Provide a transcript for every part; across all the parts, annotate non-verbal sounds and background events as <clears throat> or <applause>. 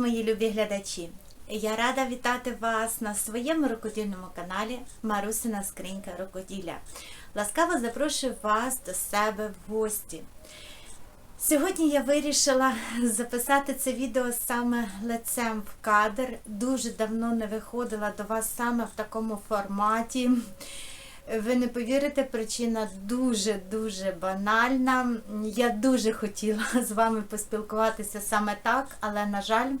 Мої любі глядачі! Я рада вітати вас на своєму рукодільному каналі Марусина Скринька Рукоділля. Ласкаво запрошую вас до себе в гості. Сьогодні я вирішила записати це відео саме лицем в кадр. Дуже давно не виходила до вас саме в такому форматі. Ви не повірите, причина дуже-дуже банальна. Я дуже хотіла <laughs> з вами поспілкуватися саме так, але, на жаль,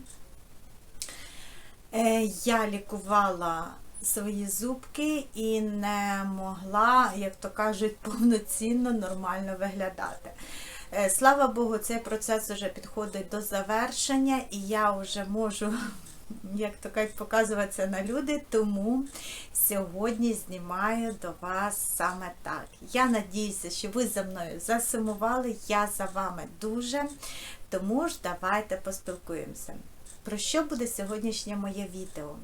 е, я лікувала свої зубки і не могла, як то кажуть, <laughs> повноцінно нормально виглядати. Е, Слава Богу, цей процес вже підходить до завершення, і я вже можу як то кажуть, показуватися на люди, тому сьогодні знімаю до вас саме так. Я надіюся, що ви за мною засумували, я за вами дуже. Тому ж давайте поспілкуємося. Про що буде сьогоднішнє моє відео?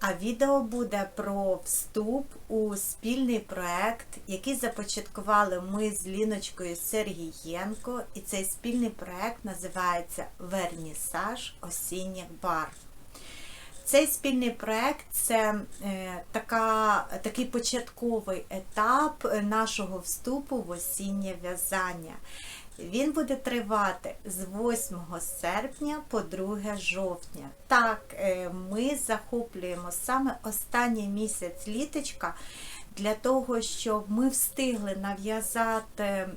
А відео буде про вступ у спільний проект, який започаткували ми з Ліночкою Сергієнко. І цей спільний проект називається Вернісаж осінніх барв. Цей спільний проект це е, така, такий початковий етап нашого вступу в осіннє в'язання. Він буде тривати з 8 серпня по 2 жовтня. Так, е, ми захоплюємо саме останній місяць літочка для того, щоб ми встигли нав'язати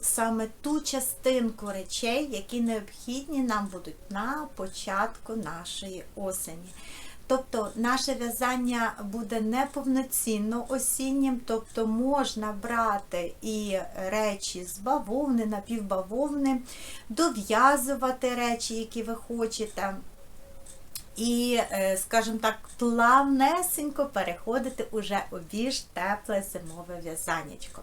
саме ту частинку речей, які необхідні нам будуть на початку нашої осені. Тобто наше в'язання буде неповноцінно осіннім, тобто можна брати і речі з бавовни, напівбавовни, дов'язувати речі, які ви хочете. І, скажімо так, плавнесенько переходити уже у більш тепле зимове в'язанечко.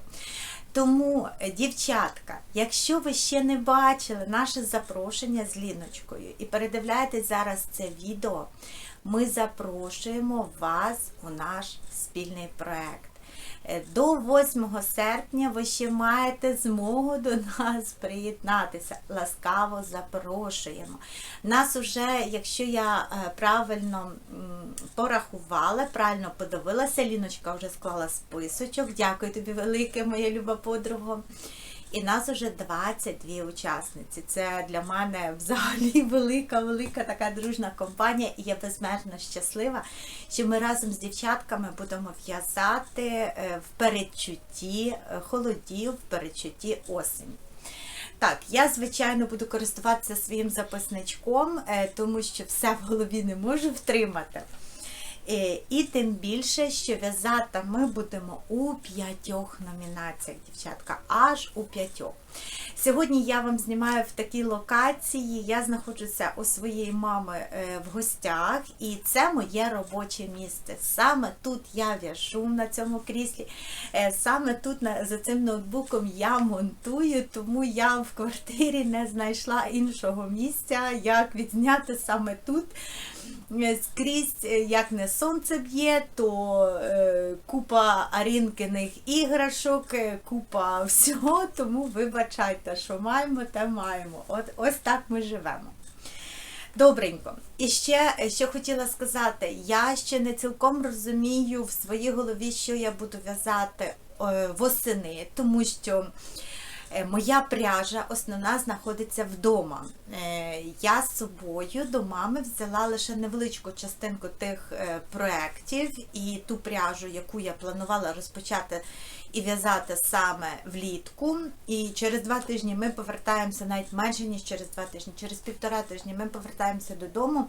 Тому, дівчатка, якщо ви ще не бачили наше запрошення з Ліночкою і передивляєтесь зараз це відео, ми запрошуємо вас у наш спільний проект. До 8 серпня ви ще маєте змогу до нас приєднатися. Ласкаво запрошуємо. Нас уже, якщо я правильно порахувала, правильно подивилася, Ліночка вже склала списочок. Дякую тобі велике, моя люба подруга. І нас уже 22 учасниці. Це для мене взагалі <laughs> велика-велика така дружна компанія, і я безмежно щаслива, що ми разом з дівчатками будемо в'язати в передчутті холодів, в передчутті осені. Так, я, звичайно, буду користуватися своїм записничком, тому що все в голові не можу втримати. І тим більше, що в'язати ми будемо у п'ятьох номінаціях, дівчатка, аж у п'ятьох. Сьогодні я вам знімаю в такій локації. Я знаходжуся у своєї мами в гостях, і це моє робоче місце. Саме тут я в'яжу на цьому кріслі, саме тут за цим ноутбуком я монтую, тому я в квартирі не знайшла іншого місця, як відзняти саме тут. Скрізь, як не сонце б'є, то е, купа арінкиних іграшок, купа всього, <laughs> тому вибачайте, що маємо, те маємо. От Ось так ми живемо. Добренько. І ще, що хотіла сказати, я ще не цілком розумію в своїй голові, що я буду в'язати е, восени, тому що. Моя пряжа основна знаходиться вдома. Я з собою до мами взяла лише невеличку частинку тих проєктів і ту пряжу, яку я планувала розпочати і в'язати саме влітку. І через два тижні ми повертаємося, навіть менше, ніж через два тижні, через півтора тижні ми повертаємося додому.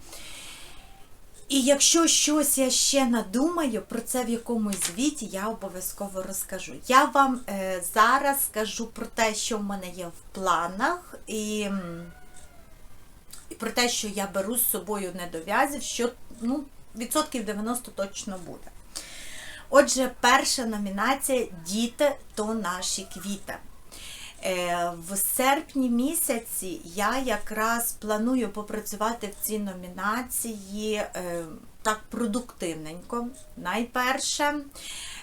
І якщо щось я ще надумаю, про це в якомусь звіті я обов'язково розкажу. Я вам е, зараз скажу про те, що в мене є в планах, і, і про те, що я беру з собою недов'язів, що ну, відсотків 90 точно буде. Отже, перша номінація Діти то наші квіти. В серпні місяці я якраз планую попрацювати в цій номінації так продуктивненько. Найперше,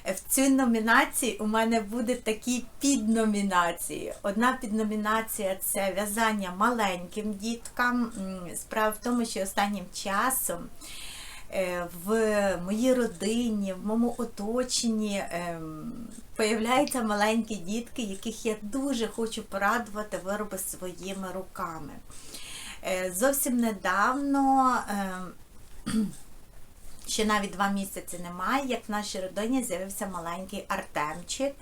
в цій номінації у мене буде такі підномінації. Одна підномінація це в'язання маленьким діткам. Справа в тому, що останнім часом е, в моїй родині, в моєму оточенні ем, появляються маленькі дітки, яких я дуже хочу порадувати вироби своїми руками. Е, Зовсім недавно, ем, <clears throat> ще навіть два місяці немає, як в нашій родині з'явився маленький Артемчик.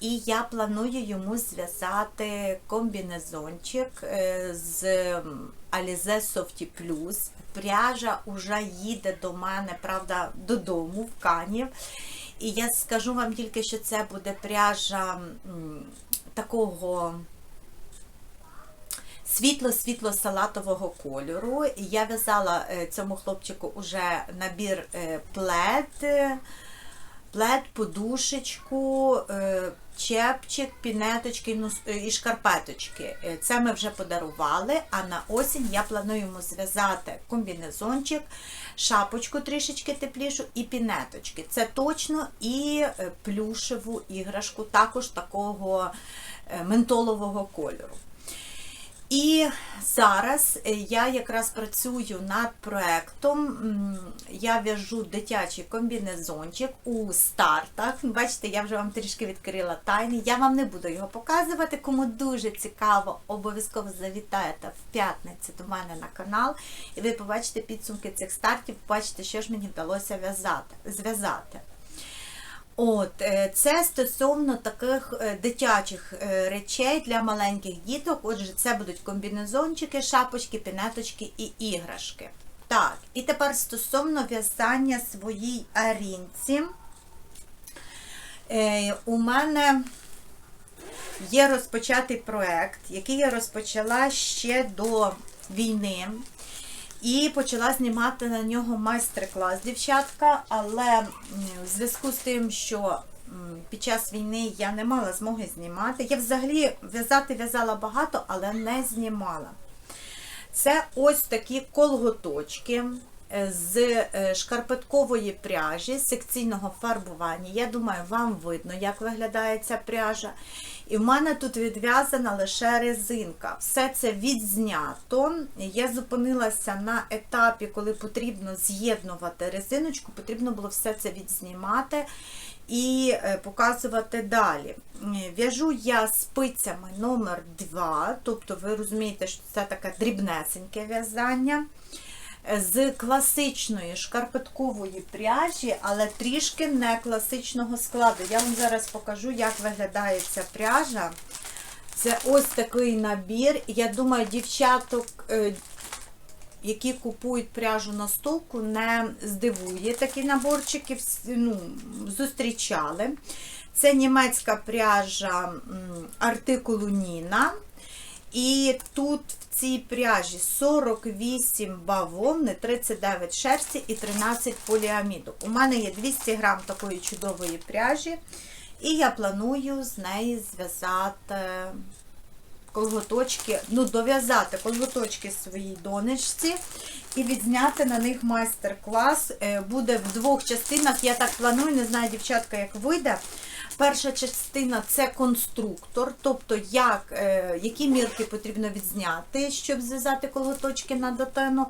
І я планую йому зв'язати комбінезончик е, з Alize Softy Plus. Пряжа вже їде до мене, правда, додому в Канів. І я скажу вам тільки, що це буде пряжа такого світло-світло-салатового кольору. Я в'язала е, цьому хлопчику уже набір е, плед, плед, подушечку, е, чепчик, пінеточки ну, е, і шкарпеточки. Е, Це ми вже подарували, а на осінь я планую зв'язати комбінезончик, шапочку трішечки теплішу і пінеточки. Це точно і плюшеву іграшку, також такого ментолового кольору. І зараз е, я якраз працюю над проектом. Я в'яжу дитячий комбінезончик у стартах. Бачите, я вже вам трішки відкрила тайни. Я вам не буду його показувати. Кому дуже цікаво, обов'язково завітаєте в п'ятницю до мене на канал, і ви побачите підсумки цих стартів, побачите, що ж мені вдалося зв'язати. От, е, це стосовно таких е, дитячих е, речей для маленьких діток. Отже, це будуть комбінезончики, шапочки, пінеточки і іграшки. Так, і тепер стосовно в'язання своїй арінці. У мене є розпочатий проект, який я розпочала ще до війни. І почала знімати на нього майстер-клас дівчатка, але в зв'язку з тим, що під час війни я не мала змоги знімати. Я взагалі в'язати в'язала багато, але не знімала. Це ось такі колготочки е, з е, шкарпеткової пряжі, секційного фарбування. Я думаю, вам видно, як виглядає ця пряжа. І в мене тут відв'язана лише резинка. Все це відзнято. Я зупинилася на етапі, коли потрібно з'єднувати резиночку, потрібно було все це відзнімати і е, показувати далі. В'яжу я спицями номер 2 тобто ви розумієте, що це таке дрібнесеньке в'язання. З класичної шкарпеткової пряжі, але трішки не класичного складу. Я вам зараз покажу, як виглядає ця пряжа. Це ось такий набір. Я думаю, дівчаток, е, які купують пряжу на столку, не здивує такі наборчики. Ну, зустрічали. Це німецька пряжа артикулу Ніна. І тут в цій пряжі 48 бавовни, 39 шерсті і 13 поліаміду. У мене є 200 грам такої чудової пряжі, і я планую з неї зв'язати колготочки, ну, дов'язати колготочки своїй донечці і відзняти на них майстер-клас. Е, Буде в двох частинах. Я так планую, не знаю, дівчатка, як вийде. Перша частина це конструктор, тобто як, е, які мірки потрібно відзняти, щоб зв'язати колготочки на дитину.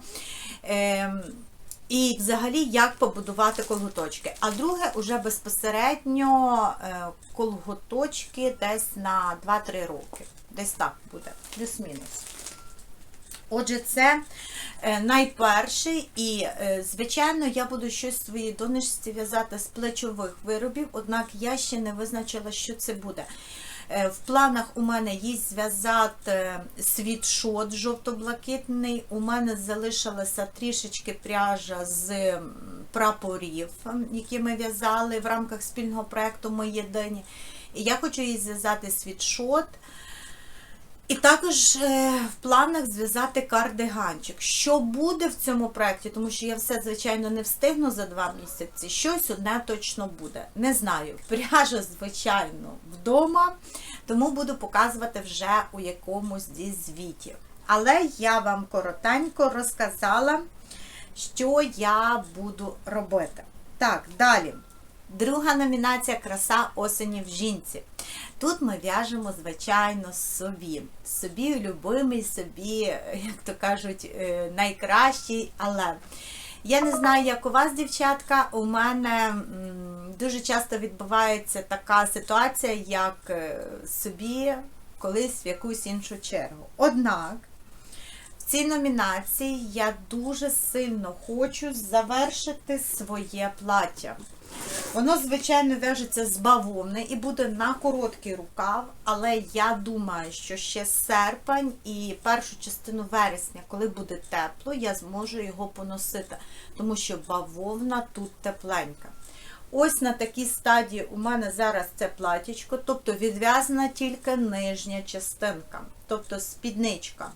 Е, і взагалі як побудувати колготочки. А друге, уже безпосередньо е, колготочки десь на 2-3 роки. Десь так буде, плюс-мінус. Отже, це е, найперший, і, е, звичайно, я буду щось в своїй донечці в'язати з плечових виробів, однак я ще не визначила, що це буде. Е, В планах у мене є зв'язати світшот жовто-блакитний. У мене залишилася трішечки пряжа з прапорів, які ми в'язали в рамках спільного проєкту Ми єдині. І я хочу їй зв'язати світшот. І також е, в планах зв'язати кардиганчик. Що буде в цьому проєкті, тому що я все, звичайно, не встигну за два місяці. Щось одне точно буде. Не знаю. <laughs> Пряжа, звичайно, вдома, тому буду показувати вже у якомусь зі звітів. Але я вам коротенько розказала що я буду робити. Так, далі. Друга номінація Краса осені в жінці. Тут ми в'яжемо, звичайно, собі. Собі любимий, собі, як то кажуть, е, найкращий, але. Я не знаю, як у вас, дівчатка, у мене дуже часто відбувається така ситуація, як е, собі колись в якусь іншу чергу. Однак в цій номінації я дуже сильно хочу завершити своє плаття. Воно, звичайно, в'яжеться з бавовни і буде на короткий рукав, але я думаю, що ще серпень і першу частину вересня, коли буде тепло, я зможу його поносити, тому що бавовна тут тепленька. Ось на такій стадії у мене зараз це платічко, тобто відв'язана тільки нижня частинка, тобто спідничка.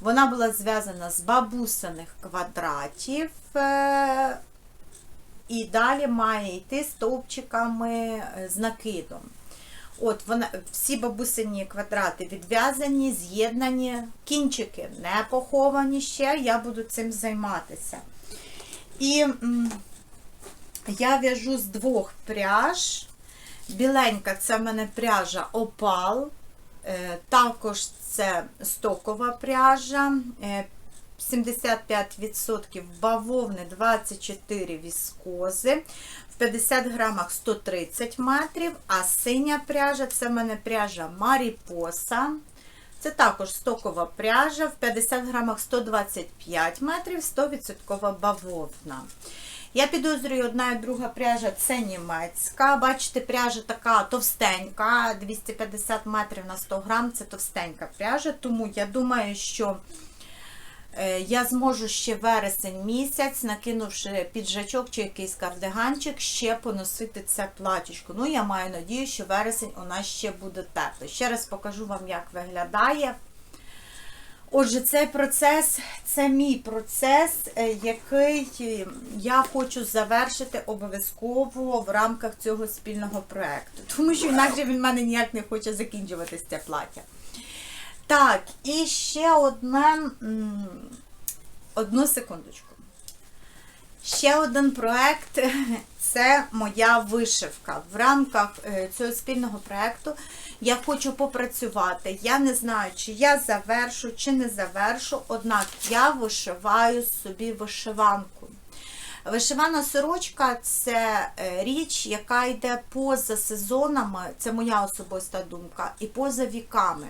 Вона була зв'язана з бабусиних квадратів. Е, І далі має йти стовпчиками е, з накидом. От вона, всі бабусині квадрати відв'язані, з'єднані, кінчики не поховані ще, я буду цим займатися. І я в'яжу з двох пряж. Біленька це в мене пряжа опал. Е, Також це стокова пряжа. Е, 75% бавовни, 24 віскози. В 50 грамах 130 метрів, а синя пряжа це в мене пряжа Маріпоса. Це також стокова пряжа, в 50 грамах 125 метрів, 100% бавовна. Я підозрюю, одна і друга пряжа це німецька. Бачите, пряжа така товстенька, 250 метрів на 100 грам, це товстенька пряжа, тому я думаю, що я зможу ще вересень місяць, накинувши піджачок чи якийсь кардиганчик, ще поносити це платічко. Ну, я маю надію, що вересень у нас ще буде тепло. Ще раз покажу вам, як виглядає. Отже, цей процес це мій процес, е, який я хочу завершити обов'язково в рамках цього спільного проєкту. Тому що інакше він в мене ніяк не хоче закінчуватися це плаття. Так, і ще одне, одну секундочку. Ще один проект це моя вишивка. В рамках е, цього спільного проекту я хочу попрацювати. Я не знаю, чи я завершу, чи не завершу, однак я вишиваю собі вишиванку. Вишивана сорочка це е, річ, яка йде поза сезонами, це моя особиста думка, і поза віками.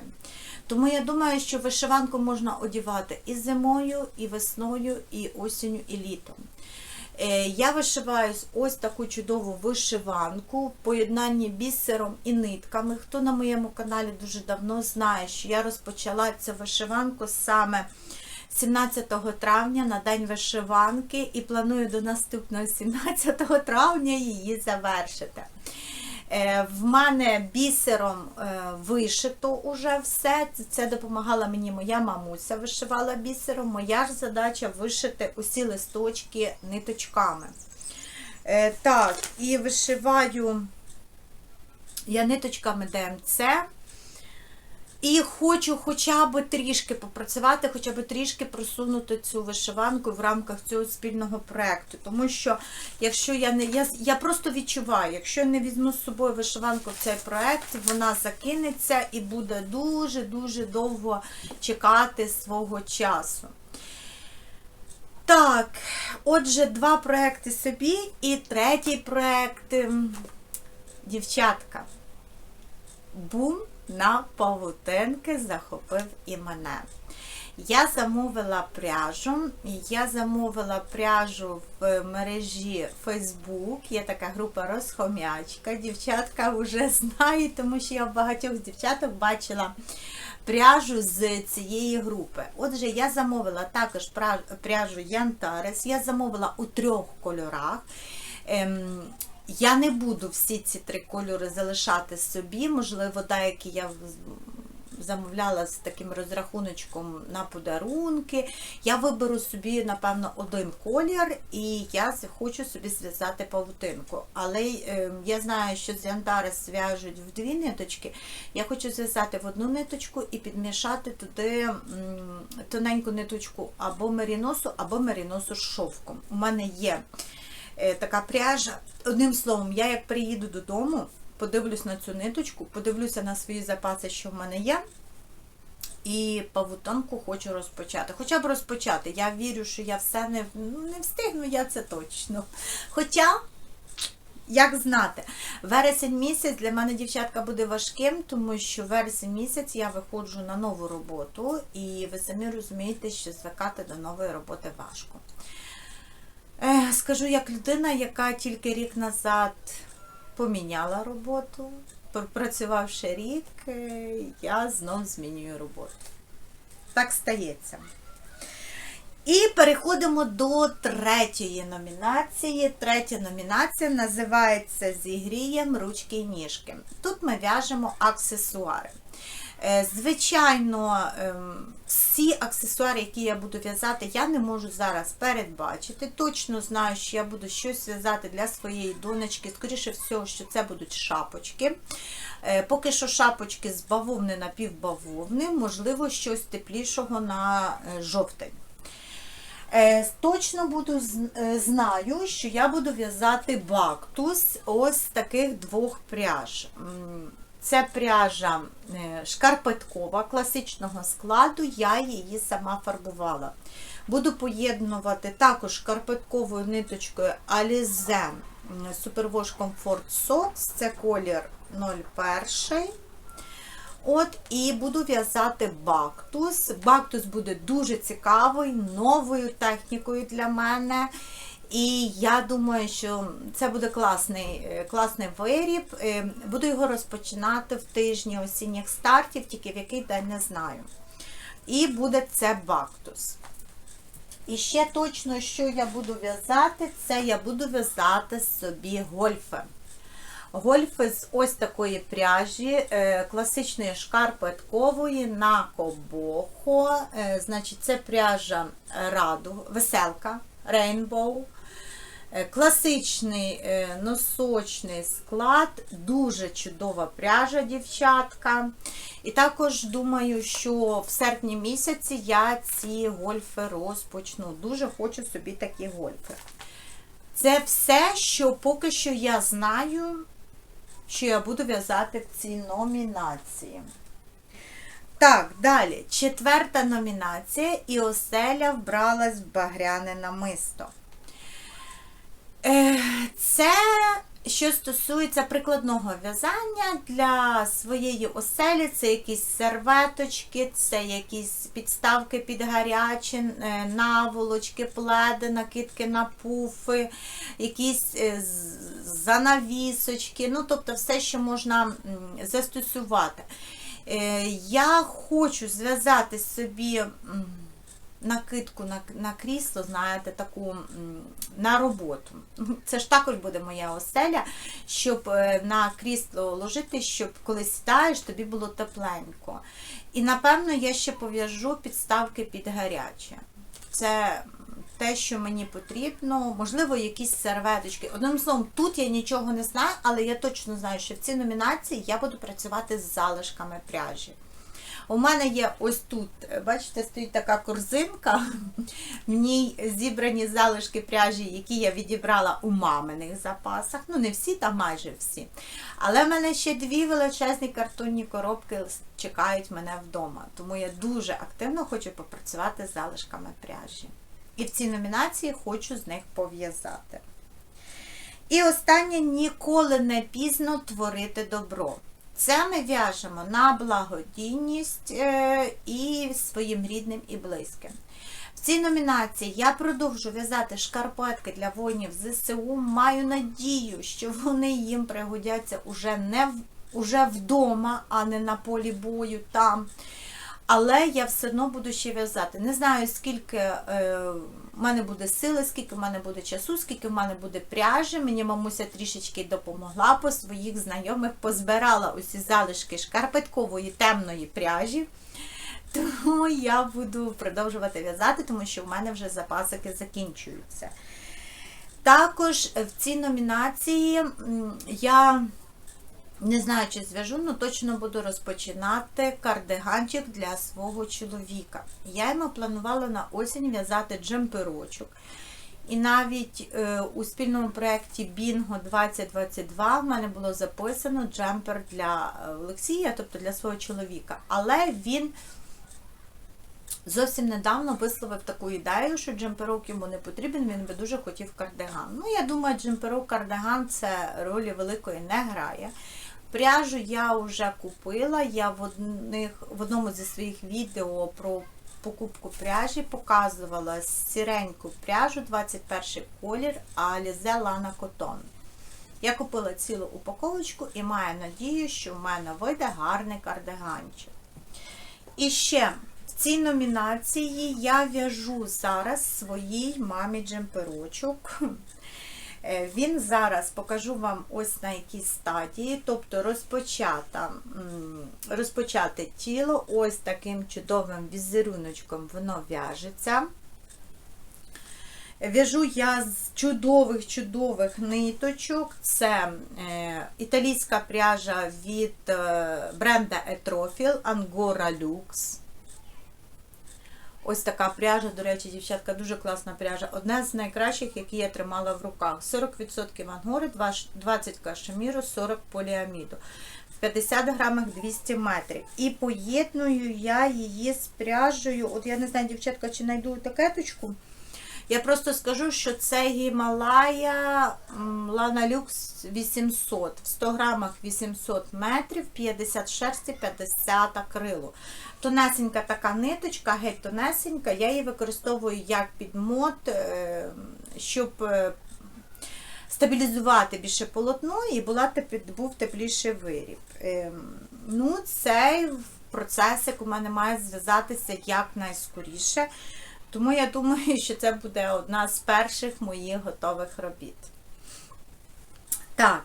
Тому я думаю, що вишиванку можна одягати і зимою, і весною, і осінню, і літом. Е, Я вишиваю ось таку чудову вишиванку в поєднанні бісером і нитками. Хто на моєму каналі дуже давно знає, що я розпочала цю вишиванку саме 17 травня на День вишиванки і планую до наступного 17 травня її завершити. Е, В мене бісером е, вишито уже все. Це допомагала мені моя мамуся, вишивала бісером. Моя ж задача вишити усі листочки ниточками. Е, Так, і вишиваю я ниточками ДМЦ. І хочу хоча б трішки попрацювати, хоча б трішки просунути цю вишиванку в рамках цього спільного проєкту. Тому що, якщо я не я, я просто відчуваю, якщо я не візьму з собою вишиванку в цей проєкт, вона закинеться і буде дуже-дуже довго чекати свого часу. Так, отже, два проекти собі, і третій проект ем, дівчатка. Бум на павутинки захопив і мене. Я замовила пряжу. Я замовила пряжу в мережі Facebook. Є така група Розхомячка. Дівчатка вже знають, тому що я в багатьох дівчаток бачила пряжу з цієї групи. Отже, я замовила також пряжу Янтарес. Я замовила у трьох кольорах. Я не буду всі ці три кольори залишати собі, можливо, деякі я замовляла з таким розрахуночком на подарунки. Я виберу собі, напевно, один колір, і я хочу собі зв'язати павутинку. Але е, я знаю, що з янтари зв'яжуть в дві ниточки. Я хочу зв'язати в одну ниточку і підмішати туди м, тоненьку ниточку або меріносу, або меріносу з шовком. У мене є така пряжа. Одним словом, я як приїду додому, подивлюсь на цю ниточку, подивлюся на свої запаси, що в мене є. І павутинку хочу розпочати. Хоча б розпочати. Я вірю, що я все не, не встигну, я це точно. Хоча, як знати, вересень місяць для мене, дівчатка, буде важким, тому що вересень місяць я виходжу на нову роботу, і ви самі розумієте, що звикати до нової роботи важко. Е, Скажу як людина, яка тільки рік назад поміняла роботу, пропрацювавши рік, е, я знов змінюю роботу. Так стається. І переходимо до третьої номінації. Третя номінація називається Зігрієм ручки і ніжки. Тут ми в'яжемо аксесуари. Е, Звичайно, ем, всі аксесуари, які я буду в'язати, я не можу зараз передбачити. Точно знаю, що я буду щось в'язати для своєї донечки. Скоріше всього, що це будуть шапочки. Е, Поки що шапочки з бавовни на півбавовни, можливо, щось теплішого на е, жовтень. Точно буду знаю, що я буду в'язати бактус ось таких двох пряж. Це пряжа е, шкарпеткова класичного складу, я її сама фарбувала. Буду поєднувати також шкарпетковою ниточкою Alize Superwash Comfort Socks, це колір 01. От і буду в'язати бактус. Бактус буде дуже цікавий, новою технікою для мене. І я думаю, що це буде класний, е, класний виріб. Е, Буду його розпочинати в тижні осінніх стартів, тільки в який день не знаю. І буде це бактус. І ще точно, що я буду в'язати, це я буду в'язати собі гольфи. Гольфи з ось такої пряжі, е, класичної шкарпеткової на кобохо. Значить, це пряжа раду, веселка, Rainbow. Е, Класичний е, носочний склад, дуже чудова пряжа, дівчатка. І також думаю, що в серпні місяці я ці гольфи розпочну. Дуже хочу собі такі гольфи. Це все, що поки що я знаю, що я буду в'язати в цій номінації. Так, далі. Четверта номінація і оселя вбралась в багряне намисто. Е, Це що стосується прикладного в'язання для своєї оселі, це якісь серветочки, це якісь підставки під гарячі, е, наволочки, пледи, накидки на пуфи, якісь е, занавісочки, ну тобто все, що можна застосувати. Е, Я хочу зв'язати собі. накидку на, крісло, знаєте, таку на роботу. <laughs> Це ж також буде моя оселя, щоб е, на крісло ложити, щоб коли сідаєш, тобі було тепленько. І напевно я ще пов'яжу підставки під гаряче. Це те, що мені потрібно, можливо, якісь серветочки. Одним словом, тут я нічого не знаю, але я точно знаю, що в цій номінації я буду працювати з залишками пряжі. У мене є ось тут, бачите, стоїть така корзинка. В ній зібрані залишки пряжі, які я відібрала у маминих запасах. Ну, не всі, та майже всі. Але в мене ще дві величезні картонні коробки чекають мене вдома. Тому я дуже активно хочу попрацювати з залишками пряжі. І в цій номінації хочу з них пов'язати. І останнє ніколи не пізно творити добро. Це ми в'яжемо на благодійність е, і своїм рідним і близьким. В цій номінації я продовжу в'язати шкарпетки для воїнів ЗСУ. Маю надію, що вони їм пригодяться уже не уже вдома, а не на полі бою там. Але я все одно буду ще в'язати. Не знаю, скільки е, в мене буде сили, скільки в мене буде часу, скільки в мене буде пряжі. Мені мамуся трішечки допомогла по своїх знайомих, позбирала усі залишки шкарпеткової темної пряжі. Тому я буду продовжувати в'язати, тому що в мене вже запасики закінчуються. Також в цій номінації я не знаю, чи зв'яжу, але точно буду розпочинати кардиганчик для свого чоловіка. Я йому планувала на осінь в'язати джемперочок. І навіть е, у спільному проєкті Bingo 2022 в мене було записано джемпер для е, Олексія, тобто для свого чоловіка. Але він зовсім недавно висловив таку ідею, що джемперок йому не потрібен, він би дуже хотів кардиган. Ну, я думаю, джемперок кардиган це ролі великої не грає. Пряжу я вже купила. Я в, одних, в одному зі своїх відео про покупку пряжі показувала сіреньку пряжу 21 колір Alize Lana Cotton. Я купила цілу упаковочку і маю надію, що в мене вийде гарний кардиганчик. І ще в цій номінації я в'яжу зараз своїй мамі джемперочок. Е, Він зараз покажу вам ось на якій стадії, тобто розпочата, розпочате тіло ось таким чудовим візеруночком воно в'яжеться. В'яжу я з чудових-чудових ниточок. Це е, італійська пряжа від е, бренда Etrofil Angora Lux. Ось така пряжа, до речі, дівчатка, дуже класна пряжа. Одна з найкращих, які я тримала в руках. 40% ангори, 20 кашеміру, 40 поліаміду. В 50 грамах 200 метрів. І поєдную я її з пряжею. От я не знаю, дівчатка, чи знайду такеточку. Я просто скажу, що це Гімалая Lux 800. В 100 грамах 800 метрів, 50 шерсті, 50 акрилу. Тонесенька така ниточка, геть тонесенька. Я її використовую як підмот, е, щоб е, стабілізувати більше полотно і була, був тепліший виріб. Ем, Ну, Цей процесик у мене має зв'язатися якнайскоріше. Тому я думаю, що це буде одна з перших моїх готових робіт. Так.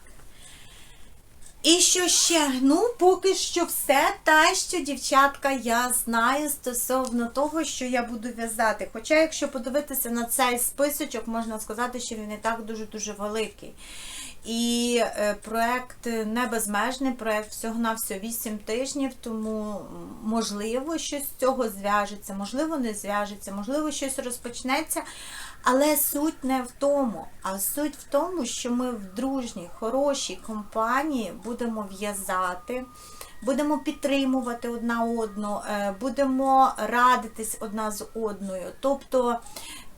І що ще? Ну, поки що все те, що, дівчатка, я знаю стосовно того, що я буду в'язати. Хоча, якщо подивитися на цей списочок, можна сказати, що він не так дуже-дуже великий. І е, проект не безмежний, проект всього на всього 8 тижнів, тому можливо, щось з цього зв'яжеться, можливо, не зв'яжеться, можливо, щось розпочнеться. Але суть не в тому, а суть в тому, що ми в дружній, хорошій компанії будемо в'язати, будемо підтримувати одна одну, е, будемо радитись одна з одною. Тобто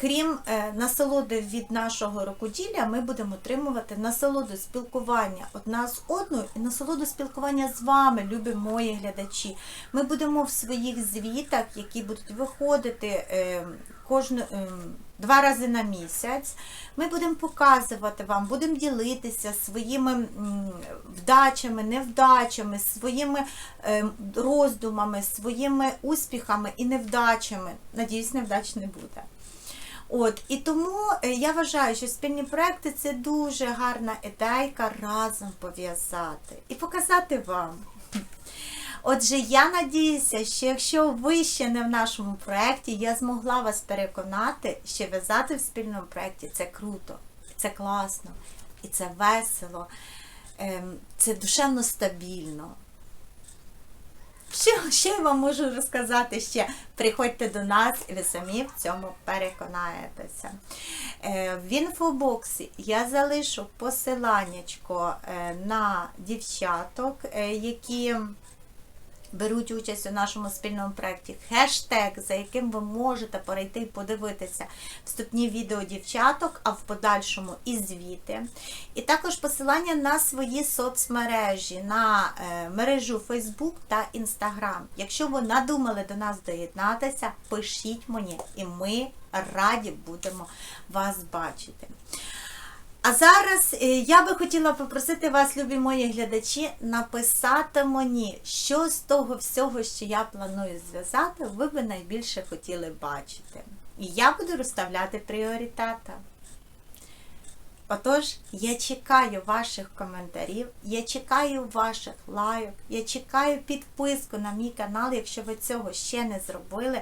Крім е, насолоди від нашого рукоділля, ми будемо отримувати насолоду спілкування одна з одною і насолоду спілкування з вами, любі мої глядачі. Ми будемо в своїх звітах, які будуть виходити е, кожну, е, два рази на місяць. Ми будемо показувати вам, будемо ділитися своїми вдачами, невдачами, своїми роздумами, своїми успіхами і невдачами. Надіюсь, невдач не буде. От, І тому е, я вважаю, що спільні проекти це дуже гарна ідейка разом пов'язати і показати вам. Отже, я надіюся, що якщо ви ще не в нашому проєкті, я змогла вас переконати, що в'язати в спільному проєкті це круто, це класно і це весело, ем, це душевно стабільно. Що, ще я вам можу розказати ще? Приходьте до нас і ви самі в цьому переконаєтеся. Е, в інфобоксі я залишу посиланнячко е, на дівчаток, е, які беруть участь у нашому спільному проєкті, хештег, за яким ви можете перейти і подивитися вступні відео дівчаток, а в подальшому і звіти. І також посилання на свої соцмережі, на е, мережу Facebook та Instagram. Якщо ви надумали до нас доєднатися, пишіть мені, і ми раді будемо вас бачити. А зараз е, я би хотіла попросити вас, любі мої глядачі, написати мені, що з того всього, що я планую зв'язати, ви би найбільше хотіли бачити. І я буду розставляти пріоритети. Отож, я чекаю ваших коментарів, я чекаю ваших лайок, я чекаю підписку на мій канал, якщо ви цього ще не зробили.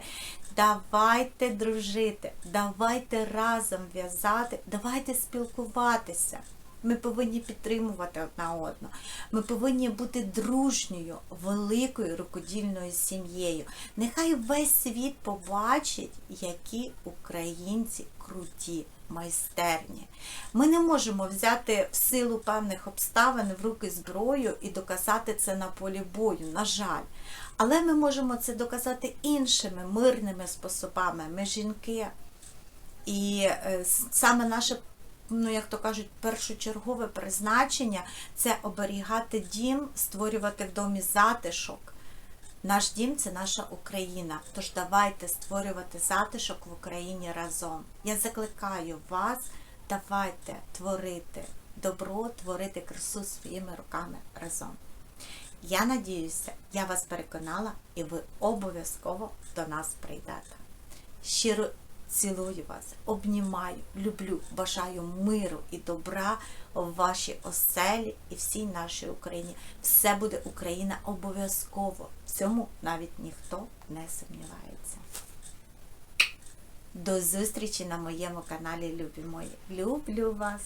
Давайте дружити, давайте разом в'язати, давайте спілкуватися. Ми повинні підтримувати одна одну. Ми повинні бути дружньою, великою рукодільною сім'єю. Нехай весь світ побачить, які українці круті, майстерні. Ми не можемо взяти в силу певних обставин в руки зброю і доказати це на полі бою, на жаль. Але ми можемо це доказати іншими мирними способами. Ми жінки. І е, саме наше, ну як то кажуть, першочергове призначення це оберігати дім, створювати в домі затишок. Наш дім це наша Україна. Тож давайте створювати затишок в Україні разом. Я закликаю вас, давайте творити добро, творити красу своїми руками разом. Я надіюся, я вас переконала і ви обов'язково до нас прийдете. Щиро цілую вас, обнімаю, люблю, бажаю миру і добра в вашій оселі і всій нашій Україні. Все буде Україна обов'язково. В цьому навіть ніхто не сумнівається. До зустрічі на моєму каналі, любі мої. Люблю вас!